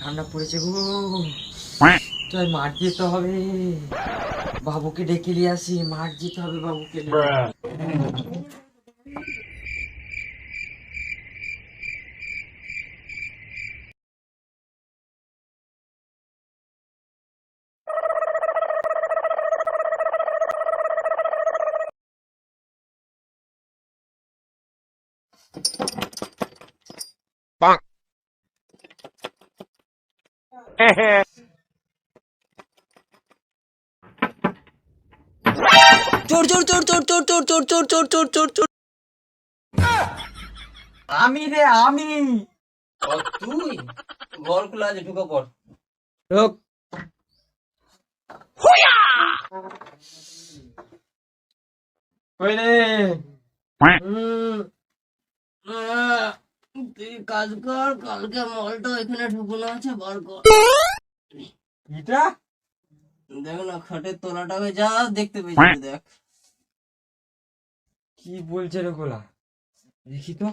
ঠান্ডা পড়েছে গো। তাই মার দিতে হবে। বাবুকে ডেকে নিয়ে আসি মাঠ যেতে হবে বাবুকে নিয়ে। চোর চোর চোর চোর চোর চোর চোর চোর চোর চোর। চোর চোর আমি রে আমি। তুই? ঘর খোলা আছে ঢুকে পড়। ঢোক। রে। তুই কাজ কর কালকে মলটা এখানে ঢুকানো আছে বার কর। এটা? দেখ না খাটের তলাটাকে যা দেখতে পেয়েছি দেখ। কি বলছে রে গোলা? দেখি তো।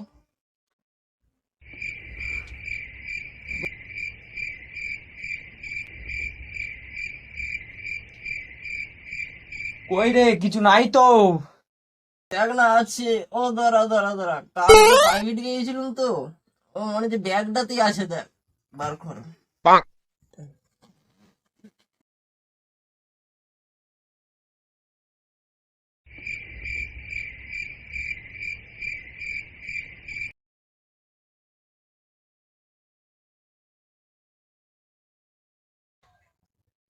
কই রে, কিছু নাই তো। দেখ না, আছে। ও, দাঁড়া দাঁড়া দাঁড়া। কালকে প্রাইভেট গিয়েছিলাম তো? ও, মনে হচ্ছে ব্যাগটাতেই আছে, দেখ। বার কর।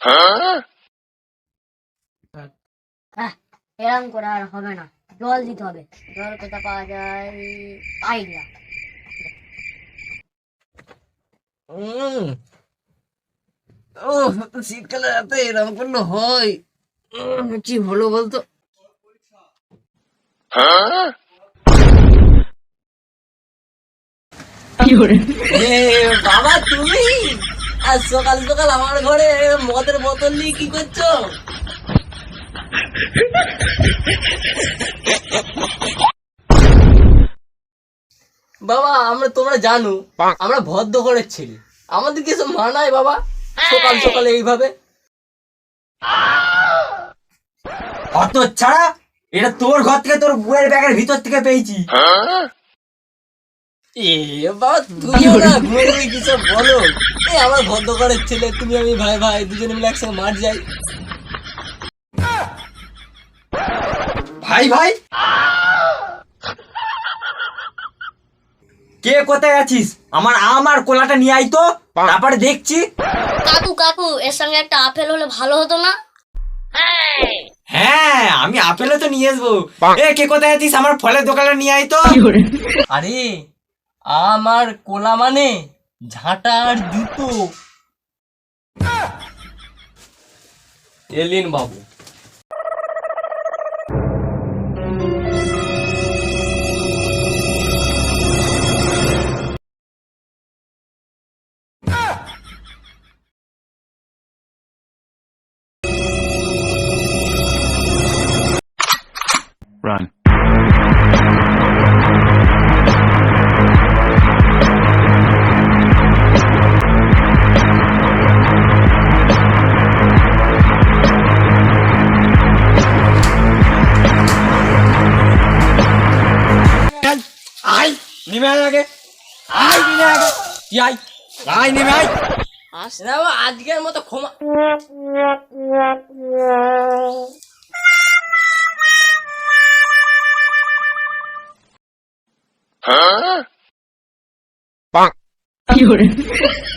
হ্যাঁ? এরকম করে আর হবে না। জল দিতে হবে। জল কোথা পাওয়া যায়? আইডিয়া। ও শীতকালে রাতে এরকম করলে হয়। কি হলো বলতো? বাবা তুমি? আর সকাল সকাল আমার ঘরে মদের বোতল নিয়ে কি করছ? বাবা আমরা তোমরা জানো আমরা ভদ্র ঘরের ছেলে। আমাদের কিছু মানায় বাবা সকাল সকালে এইভাবে। অত ছাড়া এটা তোর ঘর থেকে তোর বউয়ের ব্যাগের ভিতর থেকে পেয়েছি। এ বাবা। তুমিও না ঘুরে ঘুরে কিছু বলো? এ আমার ভদ্র ছেলে তুমি আমি ভাই ভাই দুজনে মিলে একসঙ্গে মাঠ যাই। ভাই ভাই? কে কোথায় আছিস? আমার আমার কোলাটা নিয়ে আই তো তারপরে দেখছি। কাকু কাকু এর সঙ্গে একটা আপেল হলে ভালো হতো না? হ্যাঁ আমি আপেলও তো নিয়ে আসব। এ কে কোথায় আছিস? আমার ফলের দোকানে নিয়ে আই তো। আরে আমার কোলা মানে ঝাঁটার জুতো। এলিন বাবু। নেমে আয় আগে। আয় নেমে আগে। কি আয়? আয় নেমে আয় আসলে আজকের মতো ক্ষমা। হ্যাঁ? 棒。有人。